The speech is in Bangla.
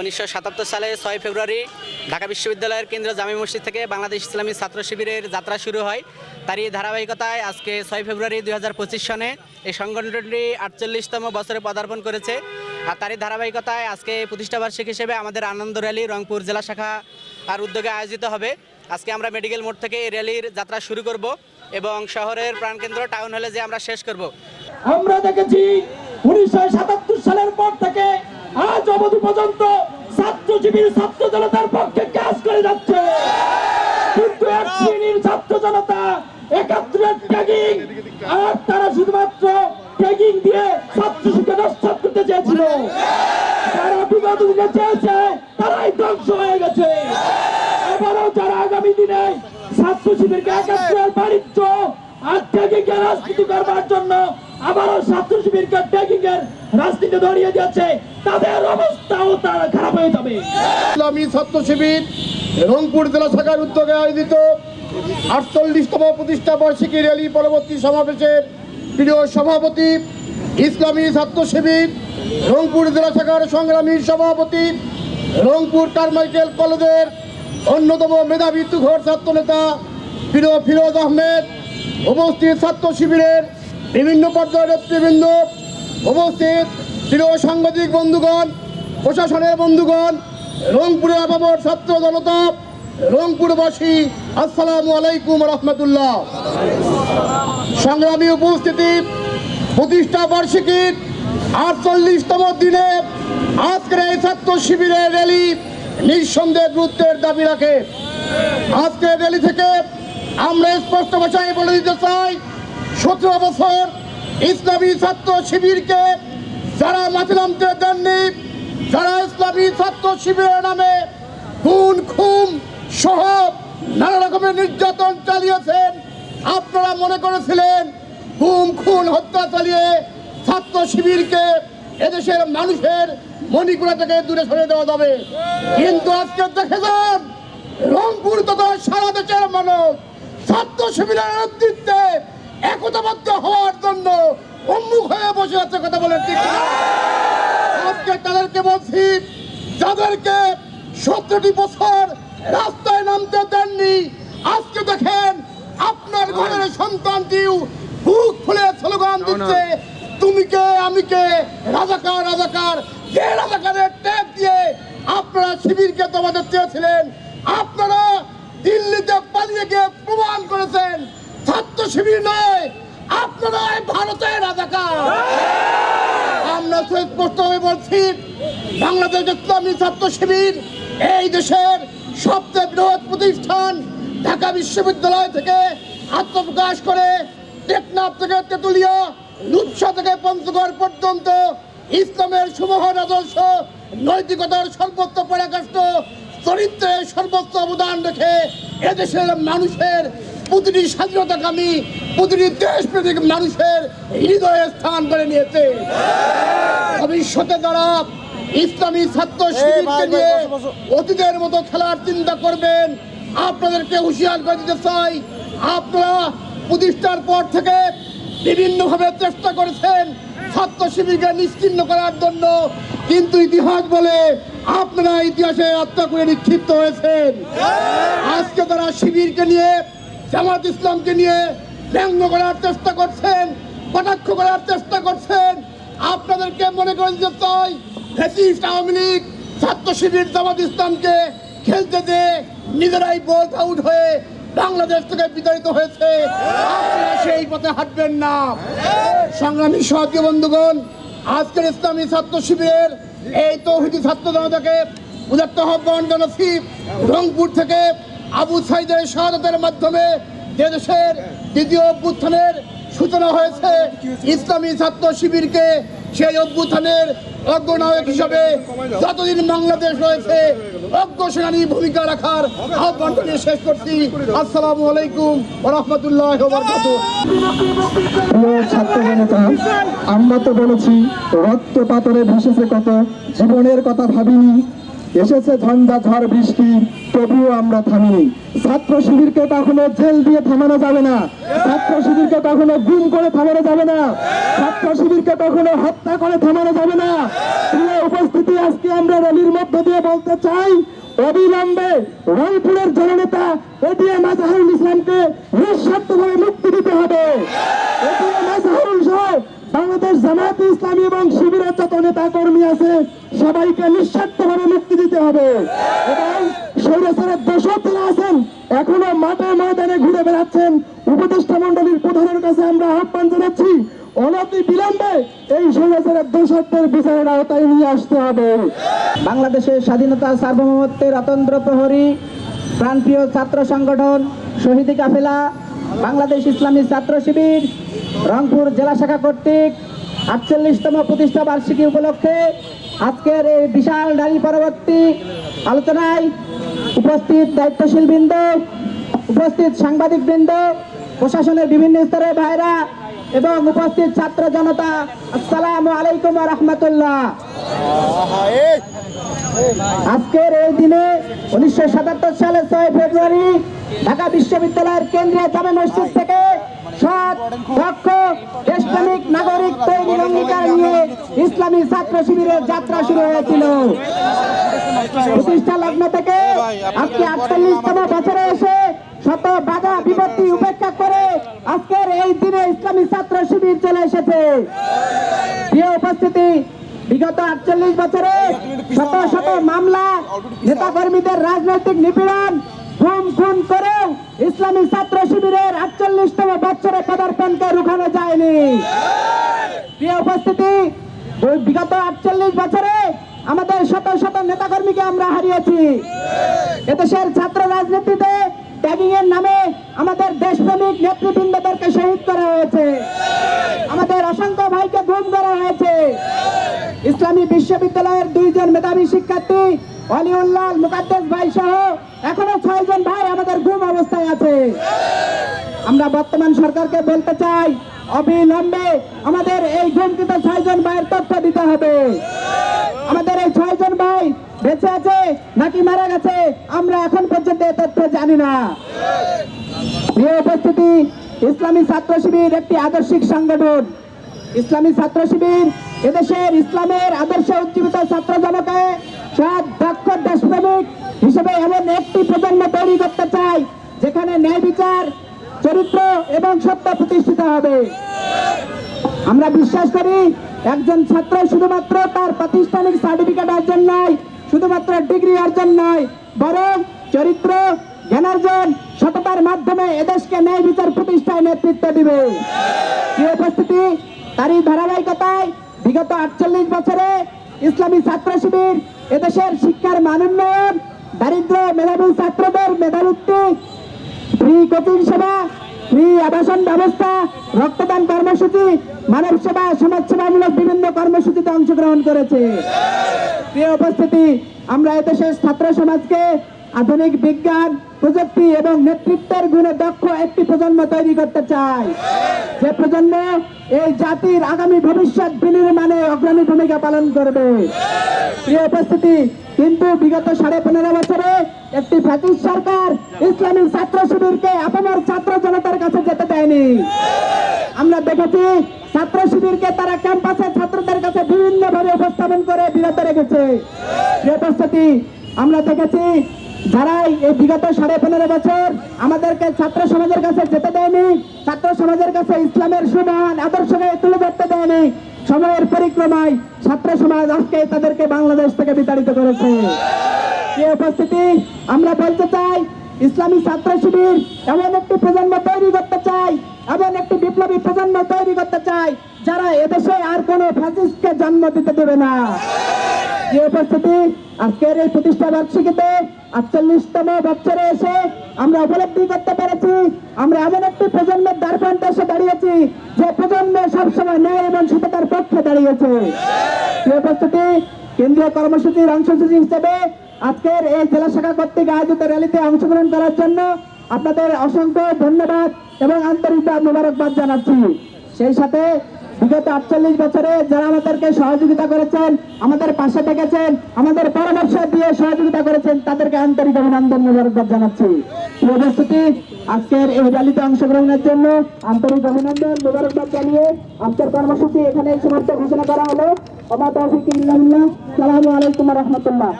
উনিশশো সাতাত্তর সালে ছয় ফেব্রুয়ারি ঢাকা বিশ্ববিদ্যালয়ের কেন্দ্রীয় জামি মসজিদ থেকে বাংলাদেশ ইসলামী ছাত্র শিবিরের যাত্রা শুরু হয়। তারই ধারাবাহিকতায় আজকে ছয় ফেব্রুয়ারি দু হাজার পঁচিশ সনে এই সংগঠনটি আটচল্লিশতম বছরে পদার্পণ করেছে। আর তারই ধারাবাহিকতায় আজকে প্রতিষ্ঠাবার্ষিক হিসেবে আমাদের আনন্দ র্যালি রংপুর জেলা শাখা আর উদ্যোগে আয়োজিত হবে। আজকে আমরা মেডিকেল মোড় থেকে এই র্যালির যাত্রা শুরু করব এবং শহরের প্রাণকেন্দ্র টাউন হলে যে আমরা শেষ করব। আমরা দেখেছি উনিশশো সাতাত্তর সালের পর থেকে আজ অবধি পর্যন্ত ছাত্র শিবির ছাত্র জনতার পক্ষে কাজ করে যাচ্ছে। কিন্তু এক শ্রেণির ছাত্র জনতা একাত্তরে ট্যাগিং আর তারা শুধুমাত্র ট্যাগিং দিয়ে ছাত্র শিক্ষা নষ্ট করতে চেয়েছিল। যারা বিগত দিনে চেয়েছে, তারাই ধ্বংস হয়ে গেছে। এবারও যারা আগামী দিনে ছাত্র শিবিরকে একাত্তরের বাণিজ্য আর ট্যাগিং এর রাজনীতি করবার জন্য আবারও ছাত্র শিবিরকে ট্যাগিং এর রাজনীতি দাঁড়িয়ে দিয়েছে। তাদের অবস্থাও তারা খারাপ হয়ে যাবে। ইসলামী ছাত্র শিবির রংপুর জেলা শাখার উদ্যোগে আয়োজিত আটচল্লিশতম প্রতিষ্ঠা বার্ষিকী র্যালি পরবর্তী সমাবেশের প্রিয় সভাপতি, ইসলামী ছাত্র শিবির রংপুর জেলা শাখার সংগ্রামী সভাপতি, রংপুর কারমাইকেল কলেজের অন্যতম মেধাবী তুঘর ছাত্র নেতা প্রিয় ফিরোজ আহমেদ উপস্থিত ছাত্র শিবিরের বিভিন্ন পর্যায়ের নেতৃবৃন্দ উপস্থিত, প্রিয় সাংবাদিক বন্ধুগণ, প্রশাসনের বন্ধুগণ, রংপুরের আবাবর ছাত্র জনতা, রংপুরবাসী, আসসালামু আলাইকুম রহমতুল্লাহ। সংগ্রামী উপস্থিতি, প্রতিষ্ঠা বার্ষিকীর আটচল্লিশতম দিনে আজকের এই ছাত্র শিবিরের র্যালি নিঃসন্দেহে গুরুত্বের দাবি রাখে। আজকের র্যালি থেকে আমরা স্পষ্ট ভাষায় বলে দিতে চাই সতেরো বছর ইসলামী ছাত্র শিবিরকে যারা মাঠে নামতে দেননি, যারা ইসলামী ছাত্র শিবিরের নামে খুন খুন সহ নানা রকমের নির্যাতন চালিয়েছেন, আপনারা মনে করেছিলেন খুন খুন, হত্যা চালিয়ে ছাত্র শিবিরকে এদেশের মানুষের মণিপুরা থেকে দূরে সরে দেওয়া যাবে। কিন্তু আজকে দেখে যান, রংপুর তথা সারা দেশের মানুষ ছাত্র শিবিরের নেতৃত্বে একতাবদ্ধ হওয়ার জন্য উন্মুখ হয়ে বসে আছে কথা বলেন ঠিক আজকে তাদেরকে বলছি যাদেরকে সতেরোটি বছর রাস্তায় নামতে দেননি আজকে দেখেন আপনার ঘরের সন্তানটিও বুক খুলে স্লোগান দিচ্ছে তুমি কে? আমি কে? রাজাকার রাজাকার যে রাজাকারের ট্যাগ দিয়ে আপনারা শিবিরকে তোমাদের চেয়েছিলেন আপনারা শিবির নয়, আপনারা ভারতের রাজাকার। আমরা স্পষ্টভাবে বলছি, বাংলাদেশ ইসলামী ছাত্র শিবির এই দেশের সবচেয়ে বৃহৎ প্রতিষ্ঠান ঢাকা বিশ্ববিদ্যালয় থেকে আত্মপ্রকাশ করে টেকনাফ থেকে তেতুলিয়া রূপসা থেকে পঞ্চগড় পর্যন্ত ইসলামের সুমহান আদর্শ, নৈতিকতার সর্বোচ্চ পরাকাষ্ঠ, চরিত্রের সর্বোচ্চ অবদান রেখে এদেশের মানুষের প্রতিটি স্বাধীনতাকামী প্রতিটি দেশ দেশপ্রেমিক মানুষের হৃদয়ে স্থান করে নিয়েছে। ভবিষ্যতে যারা ইসলামী ছাত্র শিবিরকে নিয়ে অতীতের মতো খেলার চিন্তা করবেন আপনাদেরকে হুঁশিয়ার করে দিতে চাই। আপনারা প্রতিষ্ঠার পর থেকে বিভিন্নভাবে চেষ্টা করেছেন ছাত্র শিবিরকে নিশ্চিন্ন করার জন্য কিন্তু ইতিহাস বলে আপনারা ইতিহাসে আত্মা করে নিক্ষিপ্ত হয়েছেন। আজকে তারা শিবিরকে নিয়ে জামাত ইসলামকে নিয়ে ব্যঙ্গ করার চেষ্টা করছেন, কটাক্ষ করার চেষ্টা করছেন। আপনাদেরকে মনে করে দিতে চাই ফ্যাসিস্ট আওয়ামী লীগ ছাত্র শিবির জামাত ইসলামকে খেলতে যে নিজেরাই বোল্ট আউট হয়ে বাংলাদেশ থেকে বিতাড়িত হয়েছে। আপনারা সেই পথে হাঁটবেন না। সংগ্রামী সহযোগী বন্ধুগণ, আজকের ইসলামী ছাত্র শিবিরের এই তৌহিদি ছাত্র জনতাকে উদাত্ত আহ্বান জানাচ্ছি। রংপুর থেকে আবু সাইদের শাহাদাতের মাধ্যমে যে দেশের দ্বিতীয় অভ্যুত্থানের সূচনা হয়েছে, ইসলামী ছাত্র শিবিরকে সেই অভ্যুত্থানের অগ্রনায়ক হিসাবে যতদিন বাংলাদেশ রয়েছে অগ্রসেনানী ভূমিকা রাখার আহ্বান শেষ করছি। আসসালামু আলাইকুম রহমতুল্লাহ আমরা তো বলেছি রক্ত পাতরে ভেসেছে কত, জীবনের কথা ভাবিনি। এসেছে ঝঞ্ঝা ঝড়, বৃষ্টি, তবুও আমরা থামিনি। ছাত্র শিবিরকে কখনো জেল দিয়ে থামানো যাবে না। ছাত্র শিবিরকে কখনো গুম করে থামানো যাবে না। ছাত্র শিবিরকে কখনো হত্যা করে থামানো যাবে না। প্রিয় উপস্থিতি, আজকে আমরা র্যালির মধ্য দিয়ে বলতে চাই, অবিলম্বে রংপুরের জননেতা এটিএম আজহারুল ইসলামকে নিঃস্বার্থভাবে মুক্তি দিতে হবে। এটিএম আজহারুল সহ বাংলাদেশ জামায়াত ইসলামী এবং শিবিরের যত নেতা কর্মী আছে, সবাইকে নিঃস্বার্থভাবে মুক্তি দিতে হবে। এবং স্বৈরাচারের দোষক যারা আছেন, এখনও মাঠে ময়দানে ঘুরে বেড়াচ্ছেন। উপদেষ্টা মন্ডলীর প্রধানের কাছে আমরা আহ্বান জানাচ্ছি, অনতি বিলম্বে এই স্বৈরাচারের দোষকদের বিচারের আওতায় নিয়ে আসতে হবে। বাংলাদেশের স্বাধীনতা সার্বভৌমত্বের অতন্ত্র প্রহরী, প্রাণপ্রিয় ছাত্র সংগঠন, শহীদি কাফেলা বাংলাদেশ ইসলামী ছাত্র শিবির, রংপুর জেলা শাখা কর্তৃক আটচল্লিশতম প্রতিষ্ঠা বার্ষিকী উপলক্ষে আজকের এই বিশাল নারী পরবর্তী আলোচনায় উপস্থিত দায়িত্বশীল বৃন্দ, উপস্থিত সাংবাদিক বৃন্দ, প্রশাসনের বিভিন্ন স্তরের ভাইরা এবং উপস্থিত ছাত্র জনতা, আসসালামু আলাইকুম রহমতুল্লাহ। আজকের এই দিনে উনিশশো সাতাত্তর সালে ছয় ফেব্রুয়ারি ঢাকা বিশ্ববিদ্যালয়ের কেন্দ্রীয় জামে মসজিদ থেকে নাগরিক তৈরির অঙ্গীকার নিয়ে ইসলামী ছাত্র শিবিরের যাত্রা শুরু হয়েছিল। প্রতিষ্ঠা লগ্ন থেকে আজকে আটচল্লিশতম বছরে এসে শত বাধা বিপত্তি উপেক্ষা করে আজকের এই দিনে ইসলামী ছাত্র শিবির চলে এসেছে। উপস্থিতি, বিগত আটচল্লিশ বছরে শত শত মামলা নেতা কর্মীদের রাজনৈতিক নিপীড়ন খুন খুন করেও ইসলামী ছাত্র শিবিরের আটচল্লিশতম বছরে পদার্পণকে রুখানো যায়নি। প্রিয় উপস্থিতি, বিগত আটচল্লিশ বছরে আমাদের শত শত নেতাকর্মীকে আমরা হারিয়েছি। এদেশের ছাত্র রাজনীতিতে ট্যাগিং নামে আমাদের দেশপ্রেমিক নেতৃবৃন্দদেরকে শহীদ করা হয়েছে। আমাদের অসংখ্য ভাইকে গুম করা হয়েছে। ইসলামী বিশ্ববিদ্যালয়ের দুইজন মেধাবী শিক্ষার্থী অলিউল্লাহ মুকাদ্দেস ভাই সহ এখনও ছয়জন ভাই আমাদের গুম অবস্থায় আছে। আমরা বর্তমান সরকারকে বলতে চাই, অবিলম্বে আমাদের এই গুমকৃত ছয়জন ভাইয়ের তথ্য দিতে হবে। আমাদের এই ছয়জন বেঁচে আছে নাকি মারা গেছে, আমরা এখন পর্যন্ত এই তথ্য জানি না। প্রিয় উপস্থিতি, ইসলামী ছাত্র শিবির একটি আদর্শিক সংগঠন। ইসলামী ছাত্র শিবির এদেশের ইসলামের আদর্শে উজ্জীবিত ছাত্র জনকে সৎ, দক্ষ, দেশপ্রেমিক হিসেবে এমন একটি প্রজন্ম তৈরি করতে চাই যেখানে ন্যায় বিচার, চরিত্র এবং সত্য প্রতিষ্ঠিত হবে। আমরা বিশ্বাস করি, একজন ছাত্র শুধুমাত্র তার প্রাতিষ্ঠানিক সার্টিফিকেট অর্জন নয় শুধুমাত্র ডিগ্রি অর্জন নয়, বরং চরিত্র, জ্ঞানার্জন, সততার মাধ্যমে এদেশকে ন্যায় বিচার প্রতিষ্ঠায় নেতৃত্ব দিবে। প্রিয় উপস্থিতি? তারই ধারাবাহিকতায় বিগত আটচল্লিশ বছরে ইসলামী ছাত্র শিবির এদেশের শিক্ষার মান উন্নয়ন দারিদ্র মেধাবী ছাত্রদের মেধাবৃত্তি ফ্রি কোচিং সেবা ফ্রি আবাসন ব্যবস্থা, রক্তদান কর্মসূচি, মানব সেবা, সমাজ সেবামূলক বিভিন্ন কর্মসূচিতে অংশগ্রহণ করেছে। প্রিয় উপস্থিতি, আমরা এদেশের ছাত্র সমাজকে আধুনিক বিজ্ঞান, প্রযুক্তি এবং নেতৃত্বের গুণে দক্ষ একটি প্রজন্ম তৈরি করতে চাই। যে প্রজন্ম এই জাতির আগামী ভবিষ্যৎ বিনির্মাণে অগ্রণী ভূমিকা পালন করবে। প্রিয় উপস্থিতি, কিন্তু বিগত সাড়ে পনেরো বছরে একটি ফ্যাসিস্ট সরকার ইসলামী ছাত্র শিবিরকে আপনার ছাত্র জনতার কাছে যেতে দেয়নি। আমরা দেখেছি ছাত্র শিবিরকে তারা ক্যাম্পাসে ছাত্রদের কাছে বিভিন্ন ভাবে উপস্থাপন করে বিরত রেখেছে। আমরা দেখেছি যারাই এই বিগত সাড়ে পনেরো বছর আমাদেরকে ছাত্র সমাজের কাছে যেতে দেয়নি, ছাত্র সমাজের কাছে ইসলামের সুমহান আদর্শকে তুলে ধরতে দেয়নি, সময়ের পরিক্রমায় ছাত্র সমাজ আজকে তাদেরকে বাংলাদেশ থেকে বিতাড়িত করেছে। এই উপস্থিতি, আমরা বলতে চাই, ইসলামী ছাত্র শিবির এমন একটি প্রজন্ম তৈরি করতে চাই এমন একটি বিপ্লবী প্রজন্ম তৈরি করতে চাই, যারা এদেশে আর কোনো ফ্যাসিস্টকে জন্ম দিতে দেবে না। যে উপস্থিতি আজকের এই প্রতিষ্ঠা বার্ষিকীতে আটচল্লিশতম বছরে এসে আমরা উপলব্ধি করতে পেরেছি। আমরা এমন একটি প্রজন্মের দ্বারপ্রান্তে এসে দাঁড়িয়েছি, যে প্রজন্ম সবসময় ন্যায় এবং সততার পক্ষে দাঁড়িয়েছে। যে উপস্থিতি কেন্দ্রীয় কর্মসূচির অংশসূচি হিসেবে আজকের এই জেলা শাখা কর্তৃক আয়োজিত র্যালিতে অংশগ্রহণ করার জন্য আপনাদের অসংখ্য ধন্যবাদ। এবং আন্তরিক মোবারকবাদ জানাচ্ছি। সেই সাথে বিগত আটচল্লিশ বছরে যারা আমাদেরকে সহযোগিতা করেছেন, আমাদের পাশে থেকেছেন, আমাদের পরামর্শ দিয়ে সহযোগিতা করেছেন, তাদেরকে আন্তরিক অভিনন্দন, মোবারকবাদ জানাচ্ছি। উপস্থিতি, আজকের এই র্যালিতে অংশগ্রহণের জন্য আন্তরিক অভিনন্দন, মোবারকবাদ জানিয়ে আজকের কর্মসূচি এখানে সমাপ্ত ঘোষণা করা হলো। ওমা তৌফিক ইল্লাল্লাহ সালামু আলাইকুম রহমতুল্লাহ।